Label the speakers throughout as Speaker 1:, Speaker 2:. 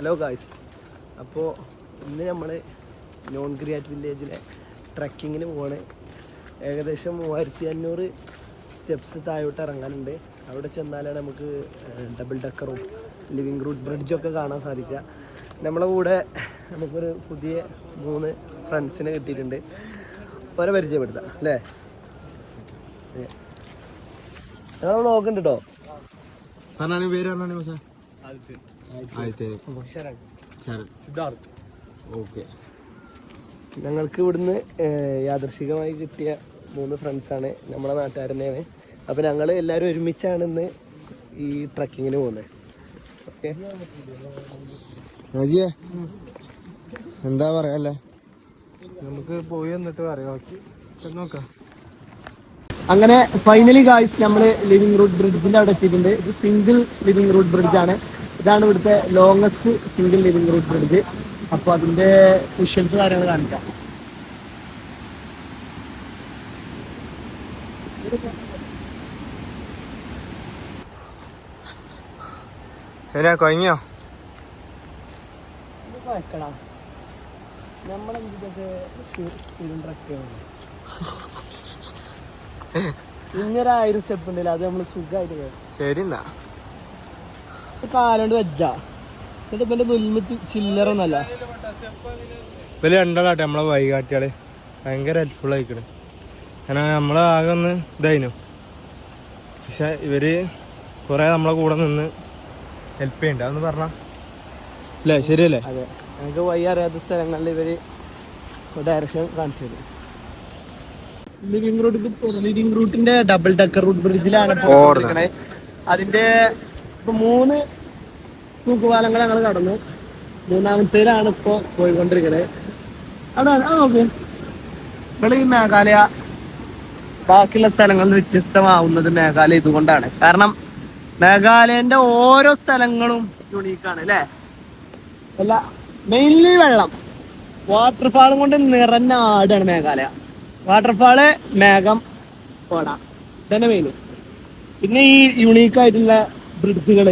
Speaker 1: Hello guys അപ്പോൾ ഇന്ന് നമ്മൾ നോൺ ഗ്രിയാറ്റ് വില്ലേജിലെ ട്രക്കിങ്ങിന് പോവാണ്. ഏകദേശം മൂവായിരത്തി അഞ്ഞൂറ് സ്റ്റെപ്സ് താഴോട്ട് ഇറങ്ങാനുണ്ട്. അവിടെ ചെന്നാലാണ് നമുക്ക് ഡബിൾ ഡക്കറും ലിവിങ് റൂട്ട് ബ്രിഡ്ജൊക്കെ കാണാൻ സാധിക്കുക. നമ്മളെ കൂടെ നമുക്കൊരു പുതിയ മൂന്ന് ഫ്രണ്ട്സിനെ കിട്ടിയിട്ടുണ്ട്. അവരെ പരിചയപ്പെടുത്താം അല്ലേ? ഞങ്ങൾ നോക്കുന്നുണ്ട് കേട്ടോ
Speaker 2: പേര് പറഞ്ഞാണ് ഓക്കെ.
Speaker 1: ഞങ്ങൾക്ക് ഇവിടുന്ന് യാദർശികമായി യാദൃശികമായി കിട്ടിയ മൂന്ന് ഫ്രണ്ട്സാണ് നമ്മളെ നാട്ടുകാർ തന്നെയാണ് അപ്പോൾ ഞങ്ങൾ എല്ലാവരും ഒരുമിച്ചാണ് ഇന്ന് ഈ ട്രക്കിങ്ങിന് പോകുന്നത് ഓക്കെ?
Speaker 2: റജിയെ എന്താ പറയാല്ലേ?
Speaker 3: നമുക്ക് പോയി എന്നിട്ട് പറയാം. നോക്കാം.
Speaker 1: അങ്ങനെ ഫൈനലി ഗായ്സ് നമ്മൾ ലിവിംഗ് റൂട്ട് ബ്രിഡ്ജിന്റെ അവിടെ എത്തിയിട്ടുണ്ട്. ഇത് സിംഗിൾ ലിവിംഗ് റൂട്ട് ബ്രിഡ്ജ് ആണ്. ഇതാണ് ഇവിടുത്തെ longest single living root bridge അപ്പോൾ അതിന്റെ വിഷ്വൽസ് കാര്യങ്ങൾ കാണിക്കാം.
Speaker 2: എന്നാ കൊയങ്ങിയോ?
Speaker 1: നമ്മളെന്തൊക്കെ ഇങ്ങനെ ആയിരം സ്റ്റെപ്പ് ഉണ്ടല്ലോ അത് നമ്മൾ സുഖമായിട്ട്
Speaker 2: ശരി എന്നാ
Speaker 1: കാലോണ്ട് വെച്ചാ എന്നിട്ട് ഇപ്പൊ നുൽമ ചില്ലറൊന്നല്ല
Speaker 2: ഇവർ രണ്ടാളാട്ടെ നമ്മളെ വൈകാട്ടിയാൾ ഭയങ്കര ഹെൽപ്ഫുൾ ആയിക്കണ്. കാരണം നമ്മളെ ആകെ ഒന്ന് ഇതായിനു. പക്ഷെ ഇവർ കുറെ നമ്മളെ കൂടെ നിന്ന് ഹെൽപ്പ് ചെയ്യണ്ട. അതൊന്ന് പറഞ്ഞ. അല്ലേ? ശരിയല്ലേ?
Speaker 1: അതെ. ഞങ്ങൾക്ക് വഴി അറിയാത്ത സ്ഥലങ്ങളിൽ ഇവർ ഡയറക്ഷൻ കാണിച്ചു തരും. ലിവിംഗ് റൂട്ട് ലിവിംഗ് റൂട്ടിന്റെ ഡബിൾ ഡക്കർ റൂട്ട് ബ്രിഡ്ജിലാണ്. അതിന്റെ ഇപ്പൊ മൂന്ന് തൂക്കുപാലങ്ങൾ ഞങ്ങൾ കടന്നു. മൂന്നാമത്തേലാണ് ഇപ്പോൾ പോയിക്കൊണ്ടിരിക്കുന്നത് അവിടെ ആ നോക്ക്. ഇവിടെ ഈ മേഘാലയ ബാക്കിയുള്ള സ്ഥലങ്ങളിൽ വ്യത്യസ്തമാവുന്നത് മേഘാലയ ഇതുകൊണ്ടാണ്. കാരണം മേഘാലയന്റെ ഓരോ സ്ഥലങ്ങളും യുണീക്കാണ് അല്ലേ? അല്ല മെയിൻലി വെള്ളം. വാട്ടർഫാൾ കൊണ്ട് നിറഞ്ഞ ആടാണ് മേഘാലയ. വാട്ടർഫാൾ മേഘം കോട. ഇതന്നെ മെയിൻ പിന്നെ ഈ യുണീക്ക് ആയിട്ടുള്ള ബ്രിഡ്ജുകൾ.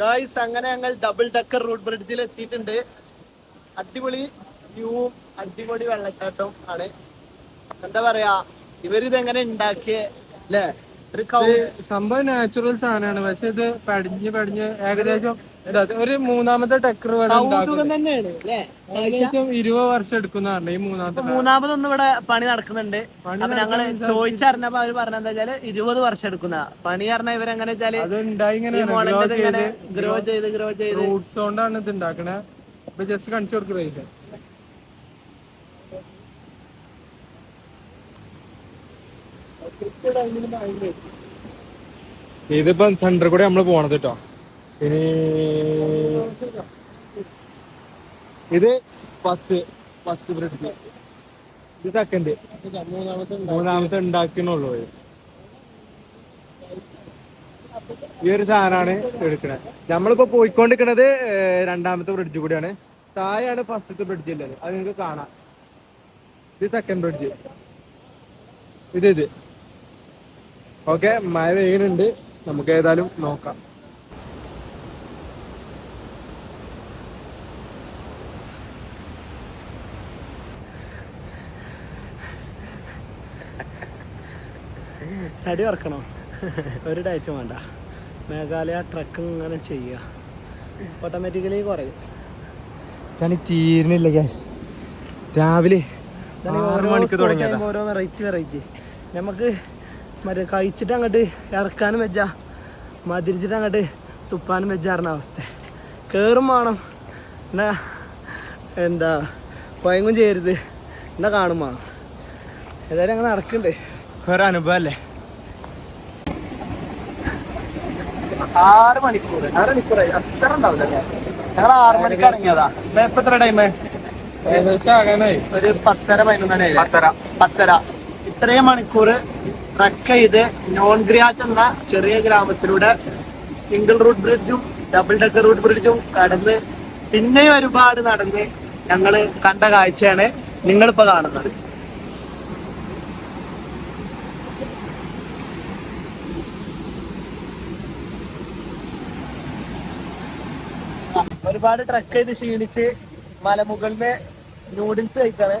Speaker 1: ഗായ്സ് അങ്ങനെ ഞങ്ങൾ ഡബിൾ ഡക്കർ റോഡ് ബ്രിഡ്ജിൽ എത്തിയിട്ടുണ്ട്. അടിപൊളി വ്യൂവും അടിപൊളി വെള്ളച്ചാട്ടവും ആണ്. എന്താ പറയാ ഇവരിത് എങ്ങനെ ഉണ്ടാക്കിയ അല്ലേ ഒരു
Speaker 3: സംഭവം നാച്ചുറൽ സാധനമാണ്. പക്ഷെ ഇത് പടിഞ്ഞ് പടിഞ്ഞ് ഏകദേശം ഒരു മൂന്നാമത്തെ ടെക്കർ ഏകദേശം ഇരുപത് വർഷം എടുക്കുന്നതാണ് ഈ മൂന്നാമത്തെ
Speaker 1: മൂന്നാമതൊന്നും ഇവിടെ പണി നടക്കുന്നുണ്ട്. അപ്പൊ ഞങ്ങൾ ചോദിച്ചറിഞ്ഞപ്പോ അവർ പറഞ്ഞെന്താ വെച്ചാൽ ഇരുപത് വർഷം എടുക്കുന്ന പണി പറഞ്ഞ ഇവരെങ്ങനെ വെച്ചാൽ ഗ്രോ ചെയ്ത് ഗ്രോ ചെയ്ത്
Speaker 3: റൂട്ട്സ് കൊണ്ടാണ് ഇത് ഉണ്ടാക്കണേ. അപ്പൊ ജസ്റ്റ് കാണിച്ചു കൊടുക്കുക ഇതിപ്പോ സെന്റർ കൂടെ നമ്മൾ പോണത് കേട്ടോ ഇനി ഇത് ഫസ്റ്റ് ഫസ്റ്റ് ബ്രിഡ്ജ് ഇത് സെക്കൻഡ്
Speaker 1: മൂന്നാമത്തെ
Speaker 3: ഉണ്ടാക്കണുള്ളൂ. ഈ ഒരു സാധനമാണ് എടുക്കണത് നമ്മളിപ്പോ പോയിക്കൊണ്ടിരിക്കണത് രണ്ടാമത്തെ ബ്രിഡ്ജ് കൂടിയാണ്. താഴെയാണ് ഫസ്റ്റത്തെ ബ്രിഡ്ജ് ഉള്ളത്. അത് നിങ്ങൾക്ക് കാണാം. ഇത് സെക്കൻഡ് ബ്രിഡ്ജ് ഇത് ഇത്. ഓക്കെ മഴ പെയ്യുന്നുണ്ട്. നമുക്ക് ഏതായാലും നോക്കാം.
Speaker 1: തടി വറക്കണോ ഒരു ഡയറ്റും വേണ്ട. മേഘാലയ ട്രക്ക് ഇങ്ങനെ ചെയ്യുക. ഓട്ടോമാറ്റിക്കലി കുറയും.
Speaker 2: ഞാൻ തീരുന്നില്ല ഞാൻ രാവിലെ ആറ്
Speaker 1: ഓരോ
Speaker 2: മണിക്ക്
Speaker 1: spot ഓരോ വെറൈറ്റി വെറൈറ്റി നമുക്ക് മറ്റേ കഴിച്ചിട്ട് അങ്ങോട്ട് ഇറക്കാനും വെച്ചാ മതിരിച്ചിട്ട് അങ്ങോട്ട് തുപ്പാനും വെച്ചാറുന്ന അവസ്ഥ. കയറും വേണം. എന്നാ എന്താ കൊയങ്ങും ചെയ്യരുത്. എന്നാ കാണും വേണം. ഏതായാലും അങ്ങനെ നടക്കണ്ടേ.
Speaker 2: വേറെ അനുഭവം അല്ലേ?
Speaker 1: ആറ് മണിക്കൂർ ആറ് മണിക്കൂറായി. അത്ര ഉണ്ടാവില്ല അല്ലേ? ഞങ്ങൾ ആറ് മണിക്ക് ഇറങ്ങിയതാ. ഇപ്പൊ എത്ര ടൈം ഒരു പത്തര പതിനൊന്നര
Speaker 2: പത്തര.
Speaker 1: പത്തര. ഇത്രയും മണിക്കൂർ ട്രക്ക് ചെയ്ത് നോൺ ഗ്രിയാറ്റ് എന്ന ചെറിയ ഗ്രാമത്തിലൂടെ സിംഗിൾ റൂട്ട് ബ്രിഡ്ജും ഡബിൾ ഡെക്കർ റൂട്ട് ബ്രിഡ്ജും കടന്ന് പിന്നെയും ഒരുപാട് നടന്ന് ഞങ്ങൾ കണ്ട കാഴ്ചയാണ് നിങ്ങളിപ്പോ കാണുന്നത്. ഒരുപാട് ട്രക്ക് ചെയ്ത് ക്ഷീണിച്ച് മലമുകളിലെ നൂഡിൽസ് കഴിക്കാണ്.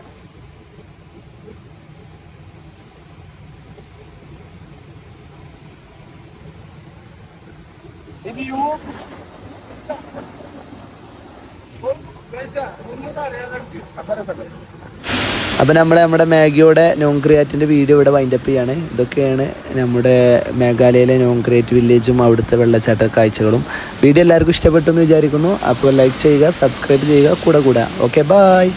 Speaker 1: ഈ വ്യൂ അപ്പം നമ്മൾ നമ്മുടെ മാഗിയുടെ നോൺ ക്രിയാറ്റിന്റെ വീഡിയോ ഇവിടെ വൈൻഡപ്പ് ചെയ്യാണ്. ഇതൊക്കെയാണ് നമ്മുടെ മേഘാലയയിലെ നോൺ ക്രിയേറ്റ് വില്ലേജും അവിടുത്തെ വെള്ളച്ചാട്ട കാഴ്ചകളും. വീഡിയോ എല്ലാവർക്കും ഇഷ്ടപ്പെട്ടു എന്ന് വിചാരിക്കുന്നു. അപ്പോൾ ലൈക്ക് ചെയ്യുക സബ്സ്ക്രൈബ് ചെയ്യുക കൂടെ കൂടെ. Okay bye